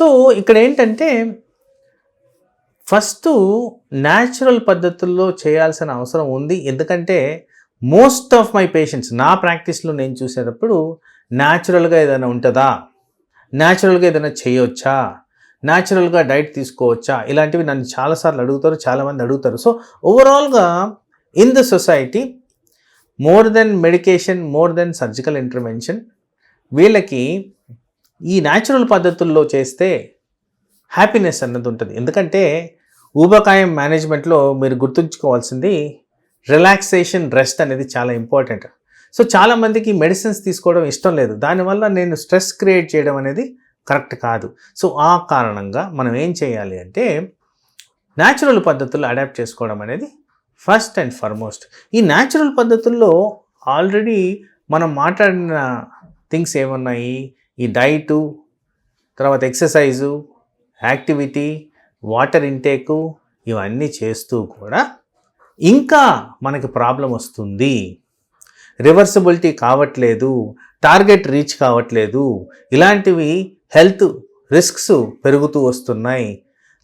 So ఇక్కడ ఏంటంటే first natural పద్ధతుల్లో చేయాల్సిన అవసరం ఉంది. ఎందుకంటే మోస్ట్ ఆఫ్ మై పేషెంట్స్ నా ప్రాక్టీస్లో నేను చూసేటప్పుడు న్యాచురల్గా ఏదైనా ఉంటుందా? న్యాచురల్గా ఏదైనా చేయవచ్చా న్యాచురల్గా డైట్ తీసుకోవచ్చా? ఇలాంటివి నన్ను చాలాసార్లు అడుగుతారు చాలామంది అడుగుతారు. సో ఓవరాల్గా in the society more than medication more than surgical intervention వీళ్ళకి ఈ న్యాచురల్ పద్ధతుల్లో చేస్తే హ్యాపీనెస్ అన్నది ఉంటుంది. ఎందుకంటే ఊబకాయం మేనేజ్మెంట్లో మీరు గుర్తుంచుకోవాల్సింది రిలాక్సేషన్ రెస్ట్ అనేది చాలా ఇంపార్టెంట్ సో చాలామందికి మెడిసిన్స్ తీసుకోవడం ఇష్టం లేదు. దానివల్ల నేను స్ట్రెస్ క్రియేట్ చేయడం అనేది కరెక్ట్ కాదు. సో ఆ కారణంగా మనం ఏం చేయాలి అంటే న్యాచురల్ పద్ధతుల్లో అడాప్ట్ చేసుకోవడం అనేది ఫస్ట్ అండ్ ఫార్మోస్ట్ ఈ న్యాచురల్ పద్ధతుల్లో ఆల్రెడీ మనం మాట్లాడిన థింగ్స్ ఏమున్నాయి? ఈ డైటు తర్వాత ఎక్సర్సైజు యాక్టివిటీ వాటర్ ఇంటేకు ఇవన్నీ చేస్తూ కూడా ఇంకా మనకి ప్రాబ్లం వస్తుంది. రివర్సిబిలిటీ కావట్లేదు టార్గెట్ రీచ్ కావట్లేదు ఇలాంటివి హెల్త్ రిస్క్స్ పెరుగుతూ వస్తున్నాయి.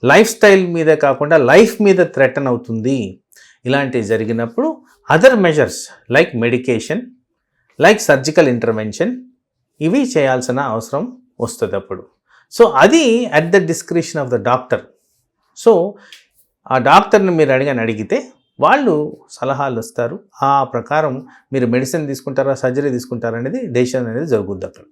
లైఫ్ స్టైల్ మీదే కాకుండా లైఫ్ మీద థ్రెటన్ అవుతుంది. ఇలాంటివి జరిగినప్పుడు other measures like medication like surgical intervention ఇవి చేయాల్సిన అవసరం వస్తుంది అప్పుడు. సో అది at the description of the doctor so ఆ డాక్టర్ని మీరు అడిగని అడిగితే వాళ్ళు సలహాలు ఇస్తారు. ఆ ప్రకారం మీరు మెడిసిన్ తీసుకుంటారా సర్జరీ తీసుకుంటారా అనేది డెసిషన్ అనేది జరుగుద్ది అక్కడ.